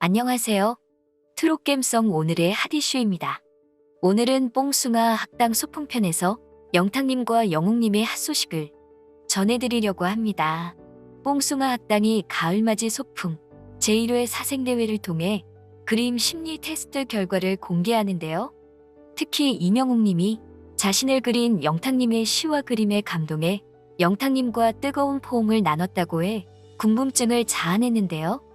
안녕하세요. 트롯겜성 오늘의 핫 이슈입니다. 오늘은 뽕숭아 학당 소풍편에서 영탁님과 영웅님의 핫 소식을 전해드리려고 합니다. 뽕숭아 학당이 가을맞이 소풍 제1회 사생대회를 통해 그림 심리 테스트 결과를 공개하는데요. 특히 이명웅님이 자신을 그린 영탁님의 시와 그림에 감동해 영탁님과 뜨거운 포옹을 나눴다고 해 궁금증을 자아냈는데요.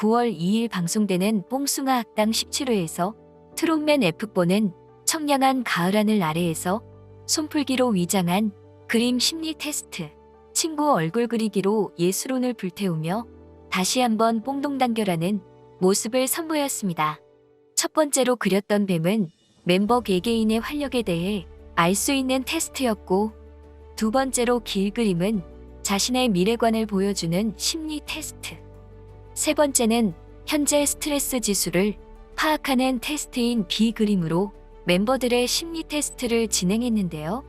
9월 2일 방송되는 뽕숭아 학당 17회에서 트롯맨 F보는 청량한 가을 하늘 아래에서 손풀기로 위장한 그림 심리 테스트, 친구 얼굴 그리기로 예술혼을 불태우며 다시 한번 뽕동단결하는 모습을 선보였습니다. 첫 번째로 그렸던 뱀은 멤버 개개인의 활력에 대해 알 수 있는 테스트였고 두 번째로 길 그림은 자신의 미래관을 보여주는 심리 테스트. 세 번째는 현재 스트레스 지수를 파악하는 테스트인 비 그림으로 멤버들의 심리 테스트를 진행했는데요.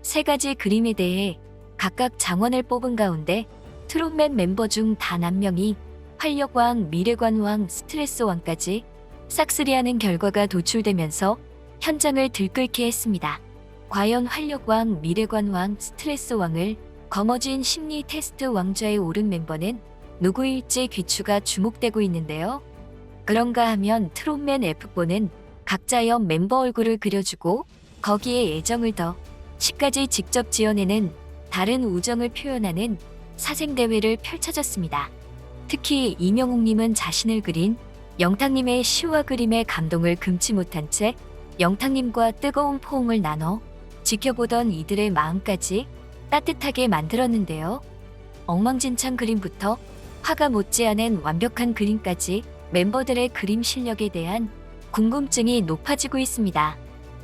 세 가지 그림에 대해 각각 장원을 뽑은 가운데 트롯맨 멤버 중 단 한 명이 활력왕, 미래관왕, 스트레스왕까지 싹쓸이하는 결과가 도출되면서 현장을 들끓게 했습니다. 과연 활력왕, 미래관왕, 스트레스왕을 거머쥔 심리 테스트 왕좌에 오른 멤버는 누구일지 귀추가 주목되고 있는데요. 그런가 하면 트롯맨 F4는 각자 옆 멤버 얼굴을 그려주고 거기에 애정을 더 시까지 직접 지어내는 다른 우정을 표현하는 사생대회를 펼쳐졌습니다. 특히 이명웅님은 자신을 그린 영탁님의 시와 그림에 감동을 금치 못한 채 영탁님과 뜨거운 포옹을 나눠 지켜보던 이들의 마음까지 따뜻하게 만들었는데요. 엉망진창 그림부터 화가 못지않은 완벽한 그림까지 멤버들의 그림 실력에 대한 궁금증이 높아지고 있습니다.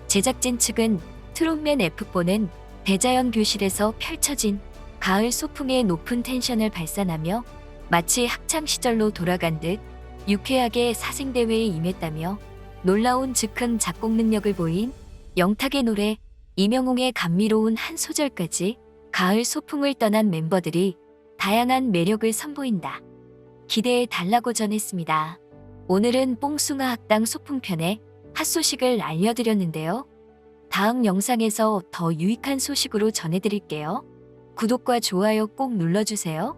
제작진 측은 트롯맨 F4는 대자연 교실에서 펼쳐진 가을 소풍의 높은 텐션을 발산하며 마치 학창 시절로 돌아간 듯 유쾌하게 사생대회에 임했다며 놀라운 즉흥 작곡 능력을 보인 영탁의 노래 이명웅의 감미로운 한 소절까지 가을 소풍을 떠난 멤버들이 다양한 매력을 선보인다. 기대해 달라고 전했습니다. 오늘은 뽕숭아 학당 소풍편의 핫소식을 알려드렸는데요. 다음 영상에서 더 유익한 소식으로 전해드릴게요. 구독과 좋아요 꼭 눌러주세요.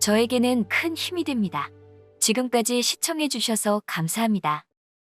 저에게는 큰 힘이 됩니다. 지금까지 시청해주셔서 감사합니다.